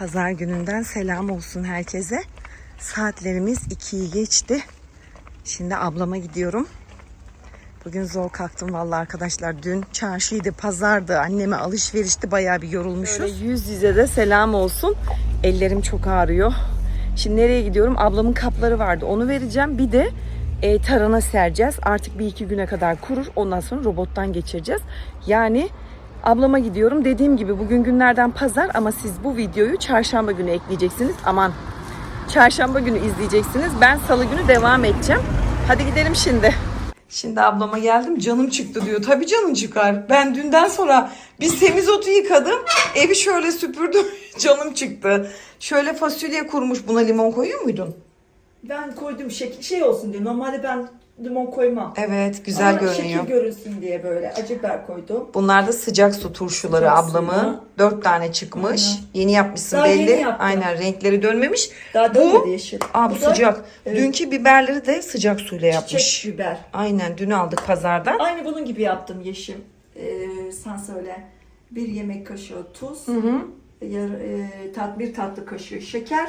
Pazar gününden selam olsun herkese. Saatlerimiz 2'yi geçti. Şimdi ablama gidiyorum. Bugün zor kalktım vallahi arkadaşlar. Dün çarşıydı, pazardı, anneme alışverişti. Bayağı bir yorulmuşuz. Böyle yüz yüze de selam olsun. Ellerim çok ağrıyor. Şimdi nereye gidiyorum? Ablamın kapları vardı. Onu vereceğim. Bir de e, tarana sereceğiz. Artık bir iki güne kadar kurur. Ondan sonra robottan geçireceğiz. Yani ablama gidiyorum. Dediğim gibi bugün günlerden pazar ama siz bu videoyu çarşamba günü ekleyeceksiniz. Aman çarşamba günü izleyeceksiniz. Ben salı günü devam edeceğim. Hadi gidelim şimdi. Şimdi ablama geldim canım çıktı diyor. Tabii canın çıkar. Ben dünden sonra bir semizotu yıkadım. Evi şöyle süpürdüm. canım çıktı. Şöyle fasulye kurmuş. Buna limon koyuyor muydun? Ben koydum şekil şey olsun diye. Normalde ben limon koymam. Evet güzel Ama görünüyor. şekil görünsün diye böyle acı biber koydum. Bunlar da sıcak su turşuları Sıcak ablamın. suyu. Dört tane çıkmış. Aynen. Yeni yapmışsın Daha belli. yeni yaptım. Aynen renkleri dönmemiş. Daha Bu- dönmedi yeşil. Aa bu, da sıcak. evet. Dünkü biberleri de sıcak suyla yapmış. Çiçek biber. Aynen dün aldık pazardan. Aynı bunun gibi yaptım yeşil. Ee, sen söyle. Bir yemek kaşığı tuz. Hı hı. Yar, e, tat, bir tatlı kaşığı şeker.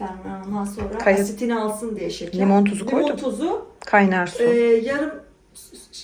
Efendim ondan sonra Kayıt- asitini alsın diye şeker. Limon tuzu Limon tuzu. Kaynar su. e, yarım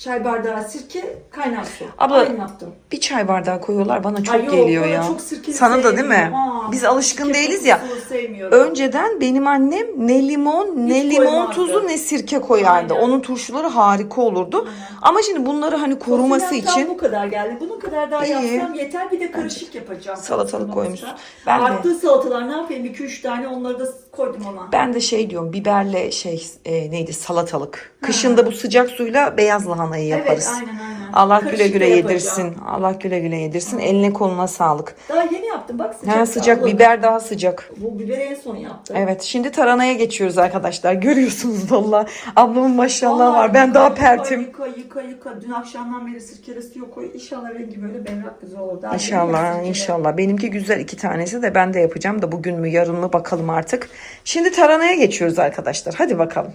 çay bardağı sirke, kaynar su. Abla, Aynı yaptım. Bir çay bardağı koyuyorlar bana çok Ay yok, geliyor bana ya. çok sirkeli Sana da değil mi? sevmiyorum. Aa, Biz alışkın sirke değiliz ya. sevmiyorum. Önceden benim annem ne limon ne Hiç limon koymazdı. tuzu ne sirke koyardı. Aynen. Onun turşuları harika olurdu. Ama şimdi bunları hani koruması Fasulyem tam için bu kadar geldi. Bunun kadar daha İyi. yapsam yeter. Bir de karışık yapacağım. salatalık koymuşsun. olsa. Ben de Arttığı salatalar ne yapayım? 2-3 tane onları da koydum ona. ben de şey diyorum biberle şey e, neydi salatalık. Kışında bu sıcak suyla beyaz lahanayı yaparız. Evet aynen aynen. Allah güle Karışık güle yapacağım. yedirsin. Allah güle güle yedirsin. Eline koluna sağlık. Daha yeni yaptım bak sıcak. Ha, sıcak Abla, biber daha sıcak. Bu biberi en son yaptım. Evet şimdi taranaya geçiyoruz arkadaşlar. Görüyorsunuz valla. Ablamın maşallah Vallahi var. Ben yıka, daha pertim. Yıka yıka yıka. Dün akşamdan beri sirkeli suyu koy. İnşallah rengi böyle berrak güzel olur. Daha İnşallah inşallah. Benimki güzel iki tanesi de ben de yapacağım da bugün mü yarın mı bakalım artık. Şimdi taranaya geçiyoruz arkadaşlar. Hadi bakalım.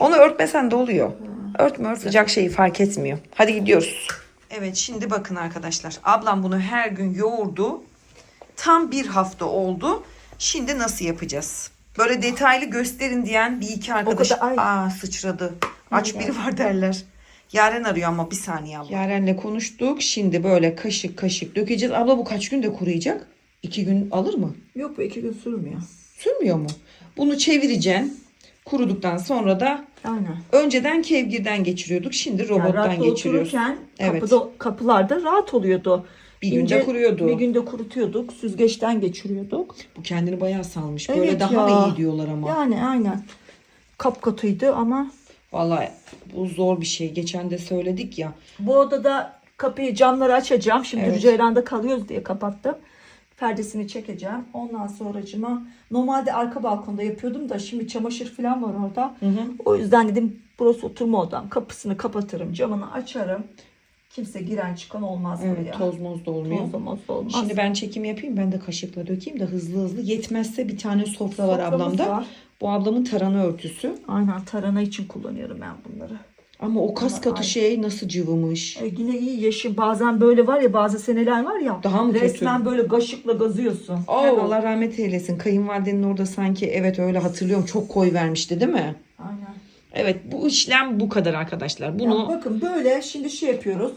Onu örtmesen de oluyor. Örtme ört sıcak şeyi fark etmiyor. Hadi gidiyoruz. Evet şimdi bakın arkadaşlar. Ablam bunu her gün yoğurdu. Tam bir hafta oldu. Şimdi nasıl yapacağız? Böyle detaylı gösterin diyen bir iki arkadaş. kadar- ay. Aa sıçradı. Aç biri var derler. Yaren arıyor ama bir saniye abla. Yaren'le konuştuk. Şimdi böyle kaşık kaşık dökeceğiz. Abla bu kaç günde kuruyacak? İki gün alır mı? Yok bu iki gün sürmüyor. Sürmüyor mu? Bunu çevireceksin. Kuruduktan sonra da Aynen. önceden kevgirden geçiriyorduk. Şimdi Yani robottan rahatla geçiriyoruz. Evet. kapıda, kapılarda rahat oluyordu. Bir günde İnce- kuruyordu. Bir günde kurutuyorduk. Süzgeçten geçiriyorduk. Bu kendini bayağı salmış. Evet Böyle daha ya. iyi diyorlar ama. Yani aynen. Kapkatıydı ama Vallahi bu zor bir şey. Geçen de söyledik ya. bu odada kapıyı camları açacağım. Şimdi Evet. Ceylan'da kalıyoruz diye kapattım. Perdesini çekeceğim. Ondan sonracıma normalde arka balkonda yapıyordum da şimdi çamaşır falan var orada. O yüzden dedim burası oturma odam. Kapısını kapatırım, camını açarım. Kimse giren çıkan olmaz Evet, buraya. toz moz da olmuyor. Toz moz da olmaz. Şimdi ben çekim yapayım. Ben de kaşıkla dökeyim de hızlı hızlı. Yetmezse bir tane sofra var Soframız ablamda. var. Bu ablamın tarhana örtüsü. Aynen tarhana için kullanıyorum ben bunları. Ama o kas katı ay- şey nasıl cıvımış. E yine iyi yeşil. Bazen böyle var ya bazı seneler var ya. Daha mı kötü? Resmen böyle kaşıkla gazıyorsun. Oo, Hemen. Allah rahmet eylesin. Kayınvalidenin orada sanki evet öyle hatırlıyorum. Çok koy vermişti değil mi? Aynen. Evet bu işlem bu kadar arkadaşlar. Bunu Ya bakın böyle şimdi şey yapıyoruz.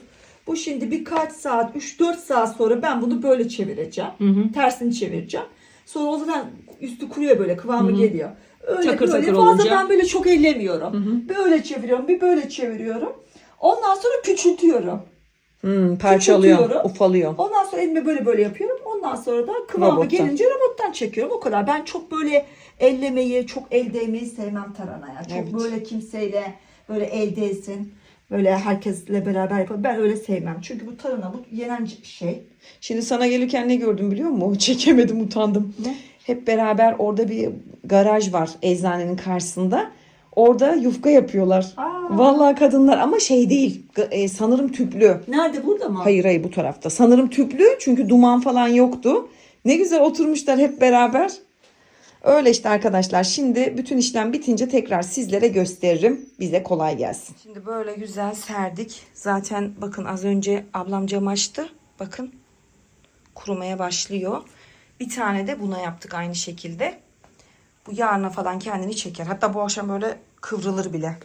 Bu şimdi birkaç saat 3-4 saat sonra ben bunu böyle çevireceğim. Tersini çevireceğim. Sonra o zaman üstü kuruyor böyle kıvamı geliyor. Öyle Takır böyle takır fazla olunca. ben böyle çok ellemiyorum. Böyle çeviriyorum bir böyle çeviriyorum. Ondan sonra küçültüyorum. hmm, parçalıyor, ufalıyor. Ondan sonra elime böyle böyle yapıyorum. Ondan sonra da kıvamı Robottan. gelince robottan çekiyorum. O kadar. Ben çok böyle ellemeyi, çok el değmeyi sevmem taranaya. Çok Evet. böyle kimseyle böyle el değsin. Böyle herkesle beraber yapalım. Ben öyle sevmem. Çünkü bu tarhana bu yenen şey. Şimdi sana gelirken ne gördüm biliyor musun? Çekemedim utandım. Ne? Hep beraber orada bir garaj var eczanenin karşısında. Orada yufka yapıyorlar. Aa. Vallahi kadınlar ama şey değil. E, sanırım tüplü. Nerede burada mı? Hayır hayır bu tarafta. Sanırım tüplü çünkü duman falan yoktu. Ne güzel oturmuşlar hep beraber. Öyle işte arkadaşlar. Şimdi bütün işlem bitince tekrar sizlere gösteririm. Bize kolay gelsin. Şimdi böyle güzel serdik. Zaten bakın az önce ablam cam açtı. Bakın kurumaya başlıyor. Bir tane de buna yaptık aynı şekilde. Bu yarına falan kendini çeker. Hatta bu akşam böyle kıvrılır bile.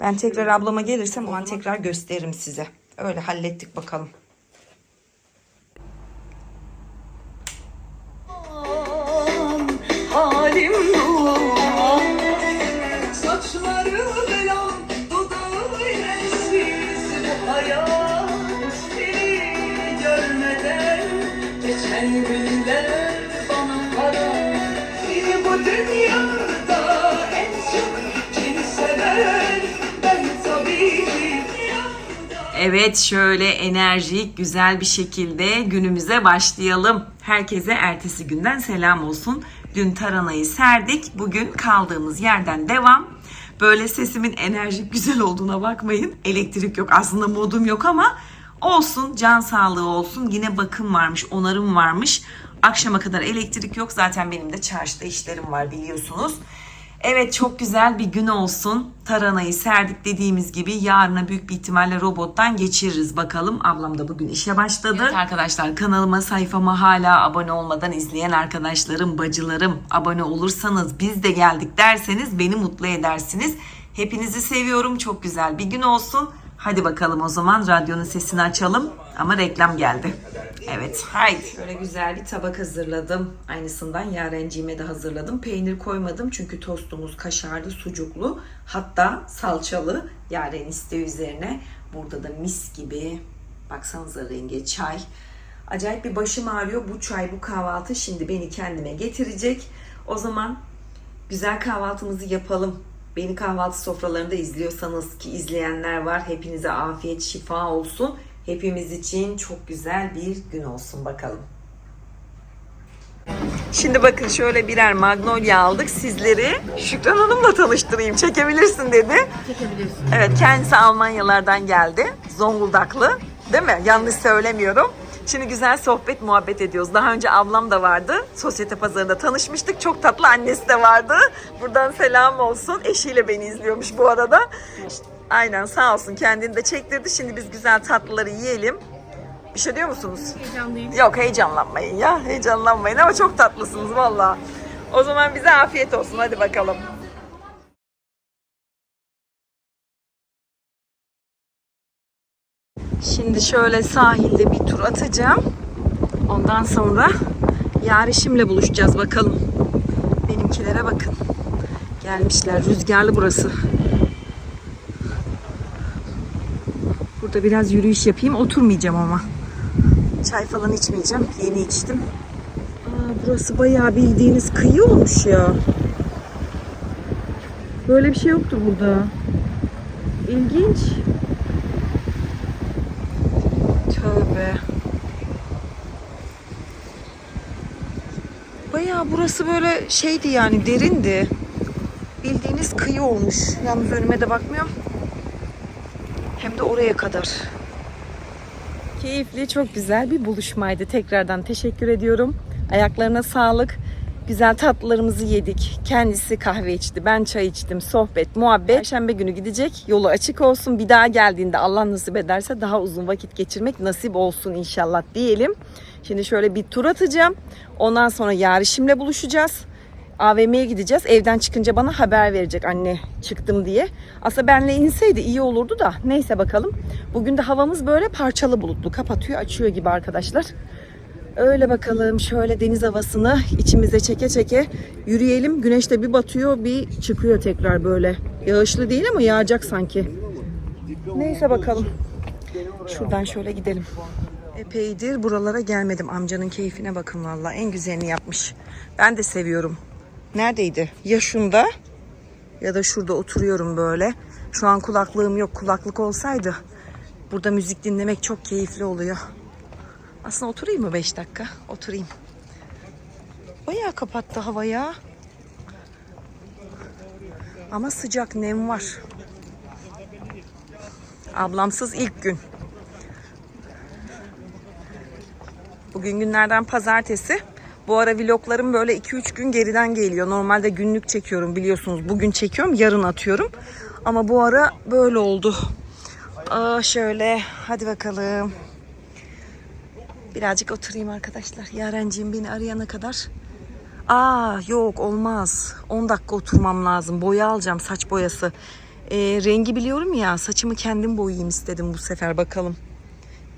Ben tekrar ablama gelirsem o an tekrar gösteririm size. Öyle hallettik bakalım. Halim Evet şöyle enerjik güzel bir şekilde günümüze başlayalım. Herkese ertesi günden selam olsun. Dün taranayı serdik. Bugün kaldığımız yerden devam. Böyle sesimin enerjik güzel olduğuna bakmayın. Elektrik yok aslında modum yok ama olsun can sağlığı olsun. Yine bakım varmış onarım varmış. Akşama kadar elektrik yok. Zaten benim de çarşıda işlerim var biliyorsunuz. Evet çok güzel bir gün olsun. Taranayı serdik dediğimiz gibi yarına büyük bir ihtimalle robottan geçiririz bakalım. Ablam da bugün işe başladı. Evet arkadaşlar kanalıma sayfama hala abone olmadan izleyen arkadaşlarım, bacılarım abone olursanız biz de geldik derseniz beni mutlu edersiniz. Hepinizi seviyorum. Çok güzel bir gün olsun. Hadi bakalım o zaman radyonun sesini açalım. Ama reklam geldi. Evet haydi. Şöyle güzel bir tabak hazırladım. Aynısından yarenciğime de hazırladım. Peynir koymadım çünkü tostumuz kaşarlı, sucuklu. Hatta salçalı. Yaren isteği üzerine. Burada da mis gibi. Baksanıza renge çay. Acayip bir başım ağrıyor. Bu çay, bu kahvaltı şimdi beni kendime getirecek. O zaman güzel kahvaltımızı yapalım. Beni kahvaltı sofralarında izliyorsanız ki izleyenler var. Hepinize afiyet, şifa olsun. Hepimiz için çok güzel bir gün olsun bakalım. Şimdi bakın şöyle birer magnolia aldık sizleri. Şükran Hanım'la tanıştırayım. Çekebilirsin dedi. Çekebilirsin. Evet kendisi Almanyalardan geldi. Zonguldaklı. Değil mi? Yanlış söylemiyorum. Şimdi güzel sohbet muhabbet ediyoruz. Daha önce ablam da vardı. Sosyete pazarında tanışmıştık. Çok tatlı annesi de vardı. Buradan selam olsun. Eşiyle beni izliyormuş bu arada. Aynen sağ olsun kendini de çektirdi. Şimdi biz güzel tatlıları yiyelim. Bir şey diyor musunuz? Heyecanlıyım. Yok heyecanlanmayın ya. Heyecanlanmayın ama çok tatlısınız valla. O zaman bize afiyet olsun. Hadi bakalım. Şimdi şöyle sahilde bir tur atacağım. Ondan sonra Yarişim'le buluşacağız bakalım. Benimkilere bakın. Gelmişler. Rüzgarlı burası. Burada biraz yürüyüş yapayım. Oturmayacağım ama. Çay falan içmeyeceğim. Yeni içtim. Aa, burası bayağı bildiğiniz kıyı olmuş ya. Böyle bir şey yoktur burada. İlginç. Burası böyle şeydi yani derindi. Bildiğiniz kıyı olmuş. Yalnız önüme de bakmıyorum. Hem de oraya kadar. Keyifli, çok güzel bir buluşmaydı. Tekrardan teşekkür ediyorum. Ayaklarına sağlık. Güzel tatlılarımızı yedik. Kendisi kahve içti, ben çay içtim. Sohbet, muhabbet. Perşembe günü gidecek. Yolu açık olsun. Bir daha geldiğinde Allah nasip ederse daha uzun vakit geçirmek nasip olsun inşallah diyelim. Şimdi şöyle bir tur atacağım. Ondan sonra yarışimle buluşacağız. AVM'ye gideceğiz. Evden çıkınca bana haber verecek anne çıktım diye. Aslında benle inseydi iyi olurdu da. Neyse bakalım. Bugün de havamız böyle parçalı bulutlu. Kapatıyor açıyor gibi arkadaşlar. Öyle bakalım şöyle deniz havasını içimize çeke çeke yürüyelim. Güneş de bir batıyor bir çıkıyor tekrar böyle. Yağışlı değil ama yağacak sanki. Neyse bakalım. Şuradan şöyle gidelim. Epeydir buralara gelmedim. Amcanın keyfine bakın valla. En güzelini yapmış. Ben de seviyorum. Neredeydi? Ya şunda ya da şurada oturuyorum böyle. Şu an kulaklığım yok. Kulaklık olsaydı burada müzik dinlemek çok keyifli oluyor. Aslında oturayım mı 5 dakika? Oturayım. Bayağı kapattı hava ya. Ama sıcak nem var. Ablamsız ilk gün. Bugün günlerden pazartesi. Bu ara vloglarım böyle 2-3 gün geriden geliyor. Normalde günlük çekiyorum biliyorsunuz. Bugün çekiyorum, yarın atıyorum. Ama bu ara böyle oldu. Aa şöyle, hadi bakalım. Birazcık oturayım arkadaşlar. Yarenciğim beni arayana kadar. Aa yok olmaz. 10 dakika oturmam lazım. Boya alacağım saç boyası. Ee, rengi biliyorum ya saçımı kendim boyayayım istedim bu sefer bakalım.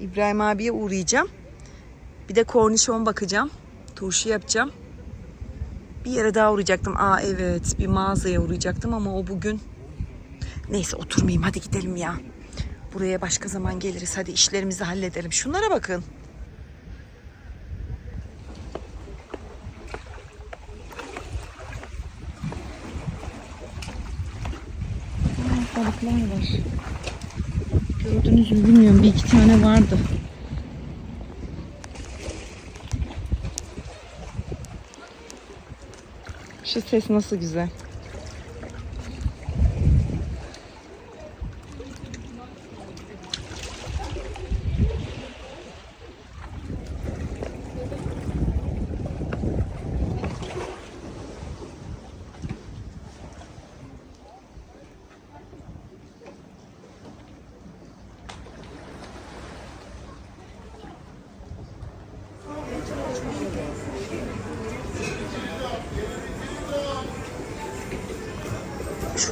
İbrahim abiye uğrayacağım. Bir de kornişon bakacağım. Turşu yapacağım. Bir yere daha uğrayacaktım. Aa evet bir mağazaya uğrayacaktım ama o bugün. Neyse oturmayayım hadi gidelim ya. Buraya başka zaman geliriz. Hadi işlerimizi halledelim. Şunlara bakın. Aa, Balıklar var. Gördünüz mü bilmiyorum. Bir iki tane vardı. Şu ses nasıl güzel.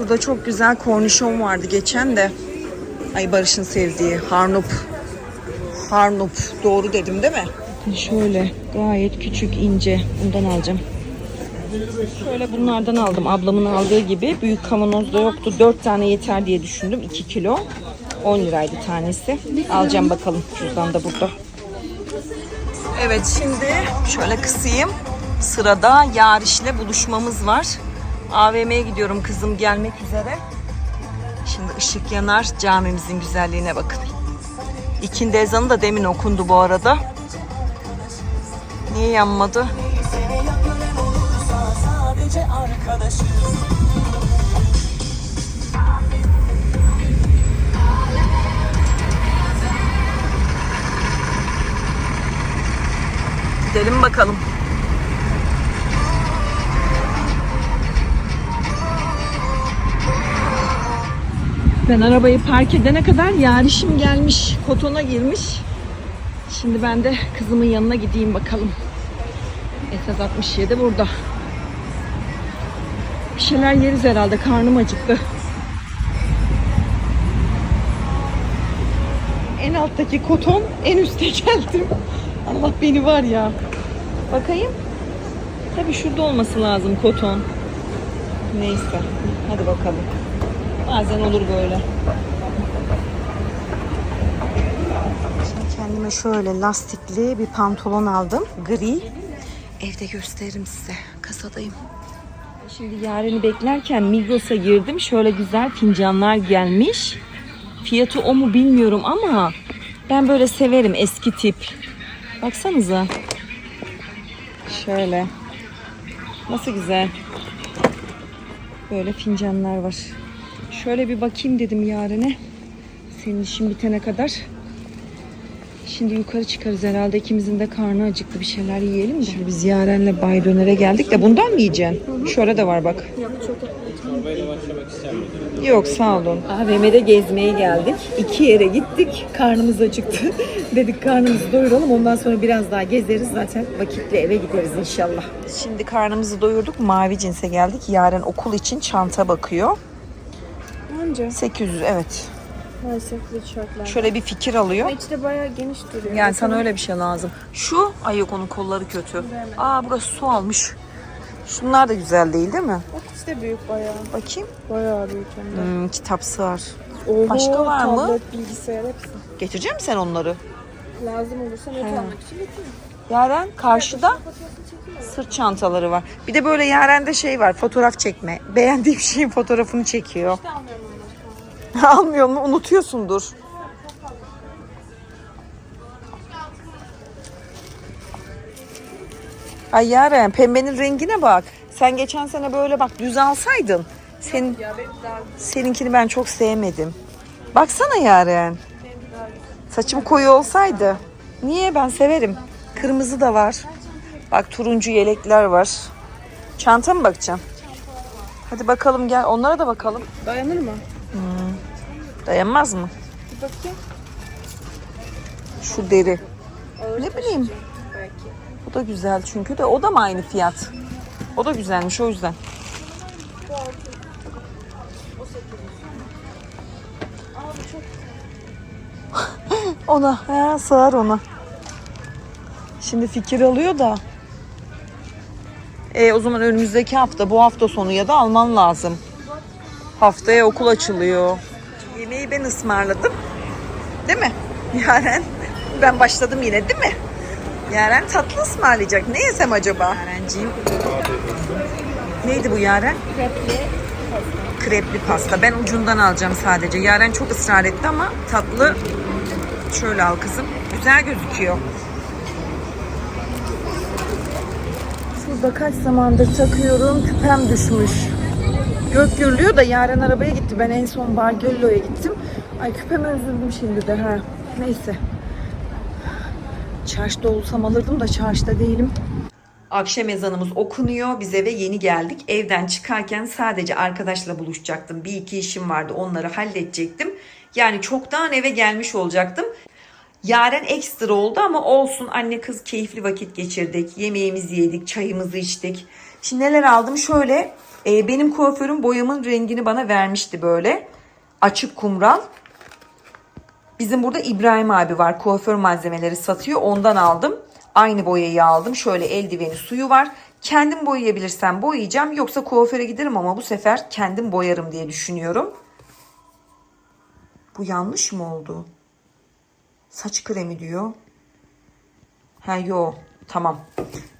Şurada çok güzel kornişon vardı geçen de. Ay Barış'ın sevdiği harnup. Harnup. Doğru dedim değil mi? Şöyle gayet küçük ince. Bundan alacağım. Şöyle bunlardan aldım. Ablamın aldığı gibi. Büyük kavanozda yoktu. 4 tane yeter diye düşündüm. 2 kilo. 10 liraydı tanesi. Alacağım bakalım. Şuradan da burada. Evet şimdi şöyle kısayım. Sırada Yariş'le buluşmamız var. AVM'ye gidiyorum kızım gelmek üzere. Şimdi ışık yanar camimizin güzelliğine bakın. İkindi ezanı da demin okundu bu arada. Niye yanmadı? Gidelim bakalım. Ben arabayı park edene kadar yarışım gelmiş. Kotona girmiş. Şimdi ben de kızımın yanına gideyim bakalım. Esas 67 burada. Bir şeyler yeriz herhalde. Karnım acıktı. En alttaki koton en üste geldim. Allah beni var ya. Bakayım. Tabii şurada olması lazım koton. Neyse. Hadi bakalım. Bazen olur böyle. Şimdi kendime şöyle lastikli bir pantolon aldım. Gri. Evde gösteririm size. Kasadayım. Şimdi yarını beklerken Migros'a girdim. Şöyle güzel fincanlar gelmiş. Fiyatı o mu bilmiyorum ama ben böyle severim eski tip. Baksanıza. Şöyle. Nasıl güzel. Böyle fincanlar var. Şöyle bir bakayım dedim yarine. Senin işin bitene kadar. Şimdi yukarı çıkarız herhalde. İkimizin de karnı acıktı. Bir şeyler yiyelim de. Şimdi biz Yaren'le Bay Döner'e geldik de bundan mı yiyeceksin? Şöyle de var bak. Yok sağ olun. AVM'de gezmeye geldik. İki yere gittik. Karnımız acıktı. Dedik karnımızı doyuralım. Ondan sonra biraz daha gezeriz. Zaten vakitle eve gideriz inşallah. Şimdi karnımızı doyurduk. Mavi cinse geldik. Yaren okul için çanta bakıyor. Anca 800 evet. maalesef bu tişörtler. Şöyle bir fikir alıyor. Ama içi de bayağı geniş duruyor. Yani sana öyle bir şey lazım. Şu, ay yok onun kolları kötü. Aa burası su almış. Şunlar da güzel değil değil mi? Bak içi de büyük bayağı. Bakayım. Bayağı büyük hem de. Hmm, kitap sığar. Oho, Başka var mı? Tablet, bilgisayar hepsi. Getirecek misin sen onları? Lazım olursa not almak için getiririm. Yaren karşıda sırt çantaları var. Bir de böyle Yaren'de şey var fotoğraf çekme. Beğendiği bir şeyin fotoğrafını çekiyor. İşte almıyorum onu başka. Almıyor mu? Unutuyorsundur. Ay Yaren pembenin rengine bak. Sen geçen sene böyle bak düz alsaydın. Senin, seninkini ben çok sevmedim. Baksana Yaren. Saçım koyu olsaydı. Niye? Ben severim. Kırmızı da var. Bak turuncu yelekler var. Çanta mı bakacağım? Hadi bakalım gel. Onlara da bakalım. dayanır mı? Dayanmaz mı? Bir bakayım. Şu deri. Ağır Ne bileyim. Belki. Bu da güzel çünkü de o da mı aynı fiyat? O da güzelmiş o yüzden. Ona, he, sığar ona. Şimdi fikir alıyor da. E, o zaman önümüzdeki hafta, bu hafta sonu ya da alman lazım. Haftaya okul açılıyor. Yemeği ben ısmarladım. Değil mi? Yaren. Ben başladım yine değil mi? Yaren tatlı ısmarlayacak. Ne yesem acaba? Yarenciğim. Neydi bu Yaren? krepli. Krepli pasta. Ben ucundan alacağım sadece. Yaren çok ısrar etti ama tatlı şöyle al kızım. Güzel gözüküyor. Şurada kaç zamandır takıyorum. Küpem düşmüş. Gök gürlüyor da Yaren arabaya gitti. Ben en son Bargello'ya gittim. Ay küpeme üzüldüm şimdi de ha. Neyse. Çarşıda olsam alırdım da çarşıda değilim. Akşam ezanımız okunuyor. Biz eve yeni geldik. Evden çıkarken sadece arkadaşla buluşacaktım. Bir iki işim vardı. Onları halledecektim. Yani çoktan eve gelmiş olacaktım. Yaren ekstra oldu ama olsun. Anne kız keyifli vakit geçirdik. Yemeğimizi yedik, çayımızı içtik. Şimdi neler aldım? Şöyle e, benim kuaförüm boyamın rengini bana vermişti böyle. Açık kumral. Bizim burada İbrahim abi var. Kuaför malzemeleri satıyor. Ondan aldım. Aynı boyayı aldım. Şöyle eldiveni suyu var. Kendim boyayabilirsem boyayacağım. Yoksa kuaföre giderim ama bu sefer kendim boyarım diye düşünüyorum. Bu yanlış mı oldu? Saç kremi diyor. Ha yo tamam.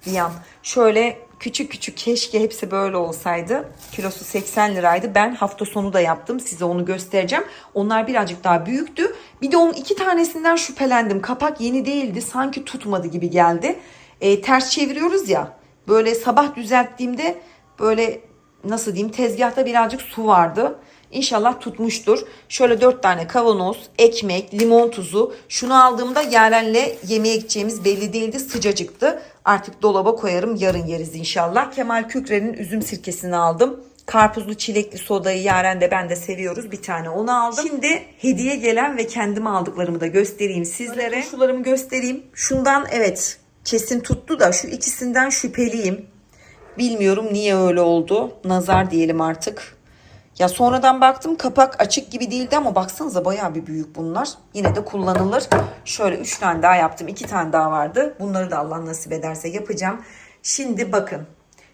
Bir yan. Şöyle küçük küçük keşke hepsi böyle olsaydı. Kilosu 80 liraydı. Ben hafta sonu da yaptım. Size onu göstereceğim. Onlar birazcık daha büyüktü. Bir de onun iki tanesinden şüphelendim. Kapak yeni değildi. Sanki tutmadı gibi geldi. E, ters çeviriyoruz ya. Böyle sabah düzelttiğimde böyle nasıl diyeyim tezgahta birazcık su vardı. İnşallah tutmuştur. Şöyle dört tane kavanoz, ekmek, limon tuzu. Şunu aldığımda Yaren'le yemeğe gideceğimiz belli değildi. Sıcacıktı. Artık dolaba koyarım. Yarın yeriz inşallah. Kemal Kükre'nin üzüm sirkesini aldım. Karpuzlu çilekli sodayı Yaren de ben de seviyoruz. Bir tane onu aldım. Şimdi hediye gelen ve kendime aldıklarımı da göstereyim sizlere. Şularımı göstereyim. Şundan evet kesin tuttu da şu ikisinden şüpheliyim. Bilmiyorum niye öyle oldu. Nazar diyelim artık. Ya sonradan baktım kapak açık gibi değildi ama baksanıza bayağı bir büyük bunlar. Yine de kullanılır. Şöyle 3 tane daha yaptım. 2 tane daha vardı. Bunları da Allah nasip ederse yapacağım. Şimdi bakın.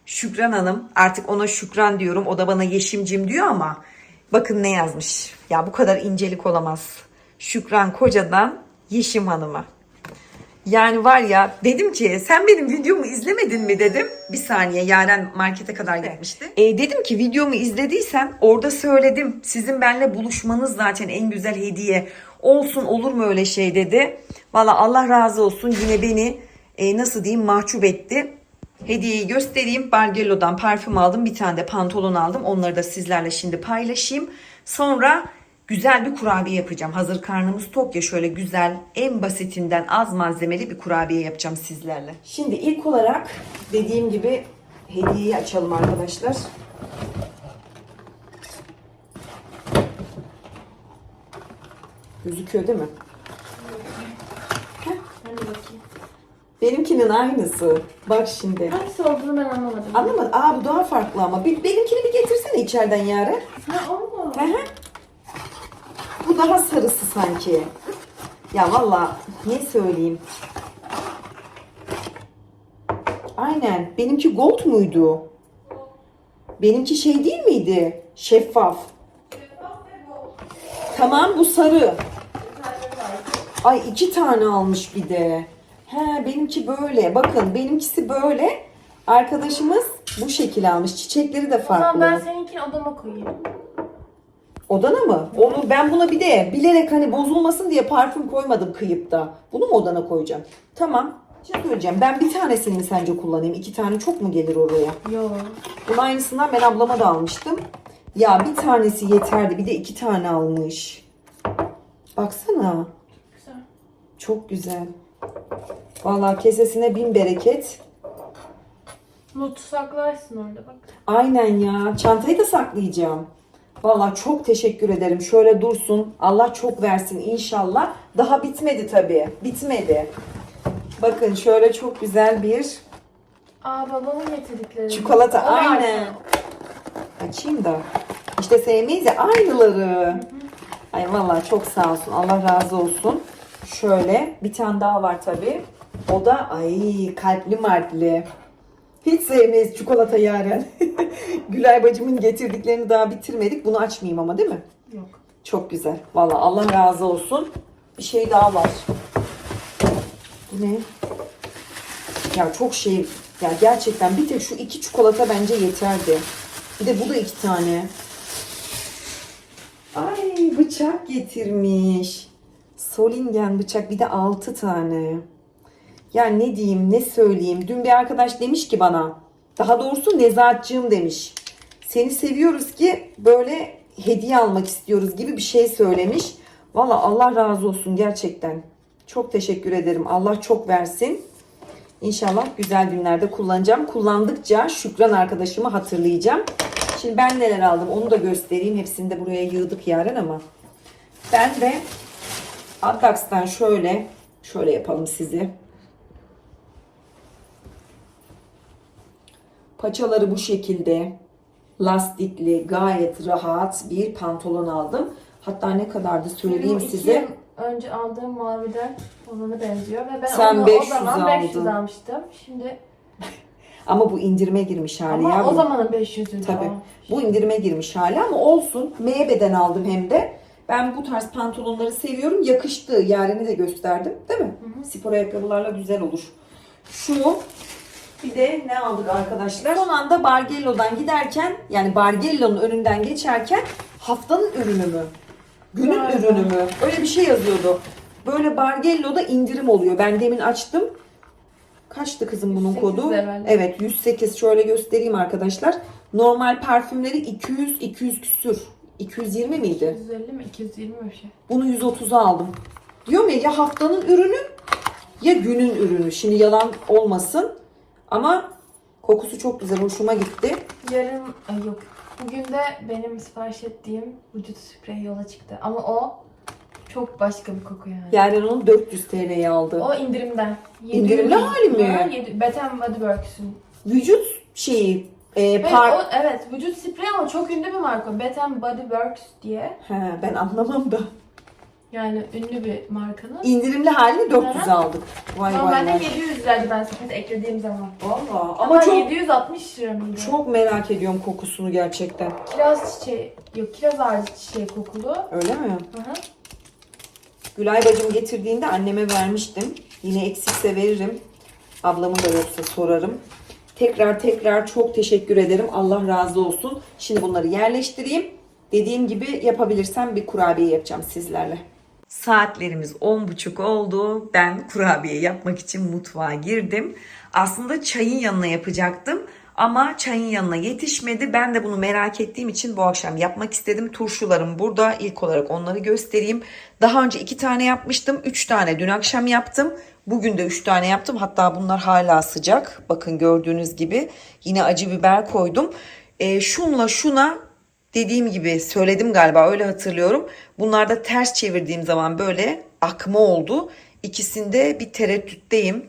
Şükran Hanım artık ona Şükran diyorum. O da bana Yeşimcim diyor ama bakın ne yazmış. Ya bu kadar incelik olamaz. Şükran Koca'dan Yeşim Hanım'a. Yani var ya dedim ki sen benim videomu izlemedin mi dedim. Bir saniye Yaren markete kadar gitmişti. E, dedim ki videomu izlediysen orada söyledim. Sizin benimle buluşmanız zaten en güzel hediye. Olsun olur mu öyle şey dedi. Valla Allah razı olsun yine beni e, nasıl diyeyim mahcup etti. Hediyeyi göstereyim. Bargello'dan parfüm aldım. Bir tane de pantolon aldım. Onları da sizlerle şimdi paylaşayım. Sonra güzel bir kurabiye yapacağım. Hazır karnımız tok ya şöyle güzel en basitinden az malzemeli bir kurabiye yapacağım sizlerle. Şimdi ilk olarak dediğim gibi hediyeyi açalım arkadaşlar. Gözüküyor değil mi? Hadi bakayım. Benimkinin aynısı. Bak şimdi. Hangisi olduğunu ben anlamadım. Anlamadın? Aa bu daha farklı ama. Bir, benimkini bir getirsene içeriden Yaren. Ha o mu? Hı hı. Bu daha sarısı sanki. Ya valla ne söyleyeyim. Aynen. Benimki gold muydu? Benimki şey değil miydi? Şeffaf. Tamam bu sarı. Ay iki tane almış bir de. He benimki böyle. Bakın benimkisi böyle. Arkadaşımız bu şekil almış. Çiçekleri de farklı. ben seninkini odama koyayım. Odana mı? Onu ben buna bir de bilerek hani bozulmasın diye parfüm koymadım kıyıp da. Bunu mu odana koyacağım? Tamam. Bir şey söyleyeceğim. Ben bir tanesini mi sence kullanayım? İki tane çok mu gelir oraya? Yok. Bunun aynısından ben ablama da almıştım. Ya bir tanesi yeterdi. Bir de iki tane almış. Baksana. Güzel. Çok güzel. Vallahi kesesine bin bereket. Notu saklarsın orada bak. Aynen ya. Çantayı da saklayacağım. Vallahi çok teşekkür ederim. Şöyle dursun. Allah çok versin inşallah. Daha bitmedi tabii. Bitmedi. Bakın şöyle çok güzel bir Aa babamın getirdikleri. çikolata. O var. Aynen. Açayım da. İşte sevmeyiz ya aynıları. Ay vallahi çok sağ olsun. Allah razı olsun. Şöyle bir tane daha var tabii. O da ay kalpli marpli. Hiç sevmeyiz çikolata yaren. Gülay bacımın getirdiklerini daha bitirmedik. Bunu açmayayım ama değil mi? Yok. Çok güzel. Vallahi Allah razı olsun. Bir şey daha var. Bu ne? Ya çok şey. Ya gerçekten bir tek şu iki çikolata bence yeterdi. Bir de bu da iki tane. Ay bıçak getirmiş. Solingen bıçak bir de altı tane. Ya ne diyeyim ne söyleyeyim. Dün bir arkadaş demiş ki bana. Daha doğrusu Nezahatcığım demiş. Seni seviyoruz ki böyle hediye almak istiyoruz gibi bir şey söylemiş. Valla Allah razı olsun gerçekten. Çok teşekkür ederim. Allah çok versin. İnşallah güzel günlerde kullanacağım. Kullandıkça Şükran arkadaşımı hatırlayacağım. Şimdi ben neler aldım onu da göstereyim. Hepsini de buraya yığdık yarın ama. Ben de Addax'tan şöyle şöyle yapalım sizi. Paçaları bu şekilde lastikli gayet rahat bir pantolon aldım. Hatta ne kadardı söyleyeyim Benim size. önce aldığım maviden olana benziyor ve ben Sen onu 500 o zaman 500 aldın. almıştım. Şimdi Ama bu indirime girmiş hali ama ya. o bu. zamanın 500'üydü. Tabii. o. Bu indirime girmiş hali ama olsun. M beden aldım hem de. Ben bu tarz pantolonları seviyorum. Yakıştı. Yerini de gösterdim. Değil mi? Spor ayakkabılarla güzel olur. Şu bir de ne aldık arkadaşlar? Son anda Bargello'dan giderken yani Bargello'nun önünden geçerken haftanın ürünü mü? Günün Galiba. ürünü mü? Öyle bir şey yazıyordu. Böyle Bargello'da indirim oluyor. Ben demin açtım. Kaçtı kızım bunun 108 kodu? herhalde. Evet 108 şöyle göstereyim arkadaşlar. Normal parfümleri 200 200 küsür. 220 miydi? 250 mi 220 mi bir şey. Bunu 130'a aldım. Diyorum ya ya haftanın ürünü ya günün ürünü. Şimdi yalan olmasın. Ama kokusu çok güzel. Hoşuma gitti. Yarın ay yok. Bugün de benim sipariş ettiğim vücut spreyi yola çıktı. Ama o çok başka bir koku yani. Yani onu 400 TL'ye aldı. O indirimden. İndirimli hali mi? Bath Body Works'ün. Vücut şeyi e, par... o, evet vücut spreyi ama çok ünlü bir marka. Bath Body Works diye. He, ben anlamam da. Yani ünlü bir markanın. İndirimli halini 400 Hı aldık. Vay vay Normalde vay. 700 liraydı ben sepete eklediğim zaman. Valla Ama ama çok 760 lira mıydı? çok merak ediyorum kokusunu gerçekten. Kiraz çiçeği, yok kiraz ağacı çiçeği kokulu. Öyle mi? Hı hı. Gülay bacım getirdiğinde anneme vermiştim. Yine eksikse veririm. Ablamın da yoksa sorarım. Tekrar tekrar çok teşekkür ederim. Allah razı olsun. Şimdi bunları yerleştireyim. Dediğim gibi yapabilirsem bir kurabiye yapacağım sizlerle. Saatlerimiz 10.30 oldu. Ben kurabiye yapmak için mutfağa girdim. Aslında çayın yanına yapacaktım. Ama çayın yanına yetişmedi. Ben de bunu merak ettiğim için bu akşam yapmak istedim. Turşularım burada. İlk olarak onları göstereyim. Daha önce iki tane yapmıştım. Üç tane dün akşam yaptım. Bugün de üç tane yaptım. Hatta bunlar hala sıcak. Bakın gördüğünüz gibi. Yine acı biber koydum. Ee, şunla şuna dediğim gibi söyledim galiba öyle hatırlıyorum. Bunlarda ters çevirdiğim zaman böyle akma oldu. İkisinde bir tereddütteyim.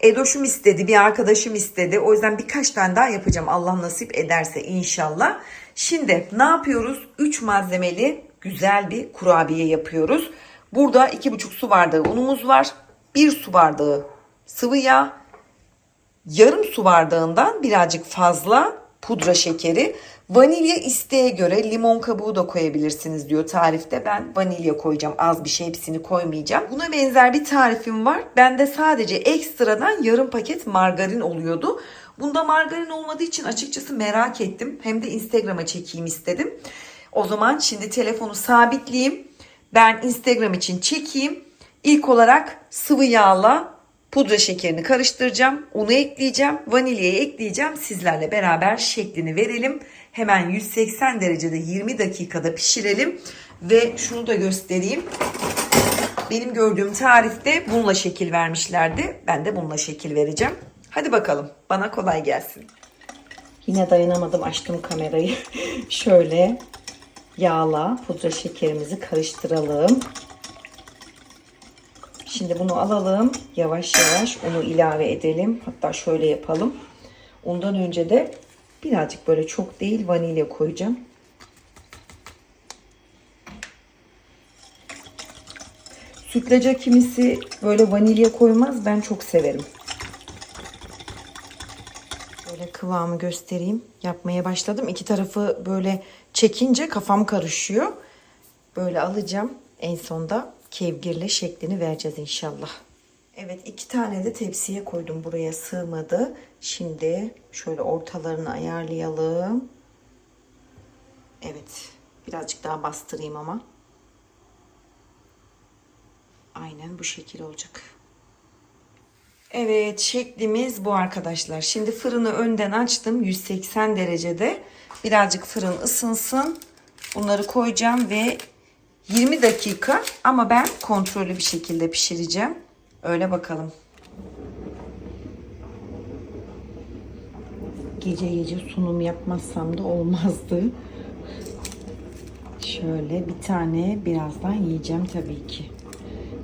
Edoşum istedi, bir arkadaşım istedi. O yüzden birkaç tane daha yapacağım. Allah nasip ederse inşallah. Şimdi ne yapıyoruz? 3 malzemeli güzel bir kurabiye yapıyoruz. Burada 2,5 su bardağı unumuz var. 1 su bardağı sıvı yağ, yarım su bardağından birazcık fazla pudra şekeri. Vanilya isteğe göre limon kabuğu da koyabilirsiniz diyor tarifte. Ben vanilya koyacağım. Az bir şey hepsini koymayacağım. Buna benzer bir tarifim var. Bende sadece ekstradan yarım paket margarin oluyordu. Bunda margarin olmadığı için açıkçası merak ettim. Hem de Instagram'a çekeyim istedim. O zaman şimdi telefonu sabitleyeyim. Ben Instagram için çekeyim. İlk olarak sıvı yağla Pudra şekerini karıştıracağım. Unu ekleyeceğim. Vanilyayı ekleyeceğim. Sizlerle beraber şeklini verelim. Hemen 180 derecede 20 dakikada pişirelim. Ve şunu da göstereyim. Benim gördüğüm tarifte bununla şekil vermişlerdi. Ben de bununla şekil vereceğim. Hadi bakalım. Bana kolay gelsin. Yine dayanamadım. Açtım kamerayı. Şöyle yağla pudra şekerimizi karıştıralım. Şimdi bunu alalım. Yavaş yavaş unu ilave edelim. Hatta şöyle yapalım. Ondan önce de birazcık böyle çok değil vanilya koyacağım. Sütlaca kimisi böyle vanilya koymaz. Ben çok severim. Böyle kıvamı göstereyim. Yapmaya başladım. İki tarafı böyle çekince kafam karışıyor. Böyle alacağım. En sonda kevgirle şeklini vereceğiz inşallah. Evet iki tane de tepsiye koydum. Buraya sığmadı. Şimdi şöyle ortalarını ayarlayalım. Evet. Birazcık daha bastırayım ama. Aynen bu şekil olacak. Evet şeklimiz bu arkadaşlar. Şimdi fırını önden açtım 180 derecede. Birazcık fırın ısınsın. Bunları koyacağım ve 20 dakika ama ben kontrollü bir şekilde pişireceğim. Öyle bakalım. Gece gece sunum yapmazsam da olmazdı. Şöyle bir tane birazdan yiyeceğim tabii ki.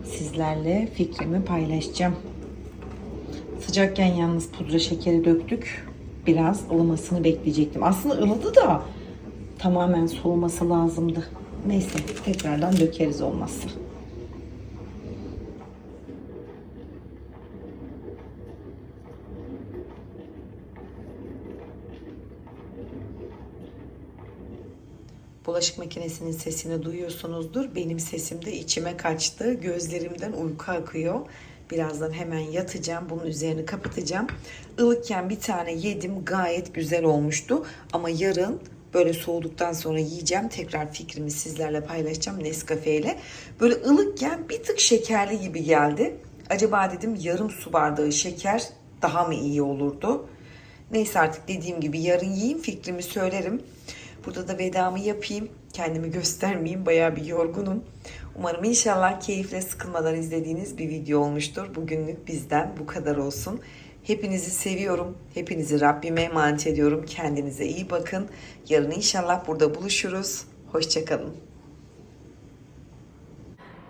Sizlerle fikrimi paylaşacağım. Sıcakken yalnız pudra şekeri döktük. Biraz ılımasını bekleyecektim. Aslında ılıdı da tamamen soğuması lazımdı. Neyse tekrardan dökeriz olmazsa. Bulaşık makinesinin sesini duyuyorsunuzdur. Benim sesim de içime kaçtı. Gözlerimden uyku akıyor. Birazdan hemen yatacağım. Bunun üzerini kapatacağım. Ilıkken bir tane yedim. Gayet güzel olmuştu. Ama yarın böyle soğuduktan sonra yiyeceğim. Tekrar fikrimi sizlerle paylaşacağım Nescafe ile. Böyle ılıkken bir tık şekerli gibi geldi. Acaba dedim yarım su bardağı şeker daha mı iyi olurdu? Neyse artık dediğim gibi yarın yiyeyim fikrimi söylerim. Burada da vedamı yapayım. Kendimi göstermeyeyim. Bayağı bir yorgunum. Umarım inşallah keyifle sıkılmadan izlediğiniz bir video olmuştur. Bugünlük bizden bu kadar olsun. Hepinizi seviyorum. Hepinizi Rabbime emanet ediyorum. Kendinize iyi bakın. Yarın inşallah burada buluşuruz. Hoşçakalın.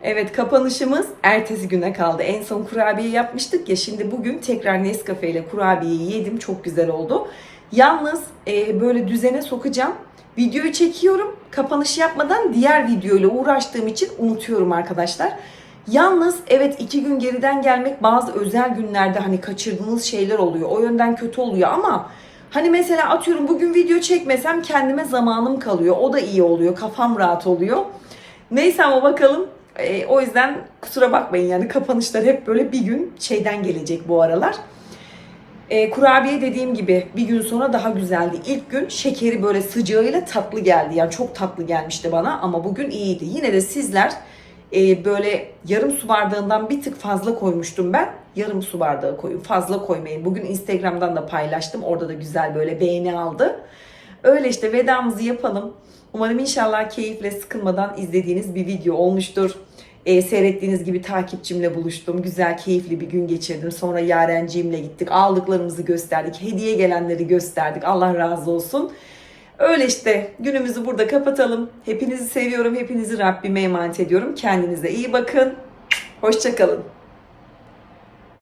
Evet kapanışımız ertesi güne kaldı. En son kurabiye yapmıştık ya şimdi bugün tekrar Nescafe ile kurabiyeyi yedim. Çok güzel oldu. Yalnız e, böyle düzene sokacağım. Videoyu çekiyorum. Kapanış yapmadan diğer videoyla uğraştığım için unutuyorum arkadaşlar. Yalnız evet iki gün geriden gelmek bazı özel günlerde hani kaçırdığınız şeyler oluyor. O yönden kötü oluyor ama hani mesela atıyorum bugün video çekmesem kendime zamanım kalıyor. O da iyi oluyor. Kafam rahat oluyor. Neyse ama bakalım. Ee, o yüzden kusura bakmayın yani kapanışlar hep böyle bir gün şeyden gelecek bu aralar. E, kurabiye dediğim gibi bir gün sonra daha güzeldi. İlk gün şekeri böyle sıcağıyla tatlı geldi. Yani çok tatlı gelmişti bana ama bugün iyiydi. Yine de sizler e, böyle yarım su bardağından bir tık fazla koymuştum ben. Yarım su bardağı koyun. Fazla koymayın. Bugün Instagram'dan da paylaştım. Orada da güzel böyle beğeni aldı. Öyle işte vedamızı yapalım. Umarım inşallah keyifle sıkılmadan izlediğiniz bir video olmuştur. Ee, seyrettiğiniz gibi takipçimle buluştum. Güzel, keyifli bir gün geçirdim. Sonra Yarenciğimle gittik. Aldıklarımızı gösterdik. Hediye gelenleri gösterdik. Allah razı olsun. Öyle işte günümüzü burada kapatalım. Hepinizi seviyorum. Hepinizi Rabbime emanet ediyorum. Kendinize iyi bakın. Hoşçakalın.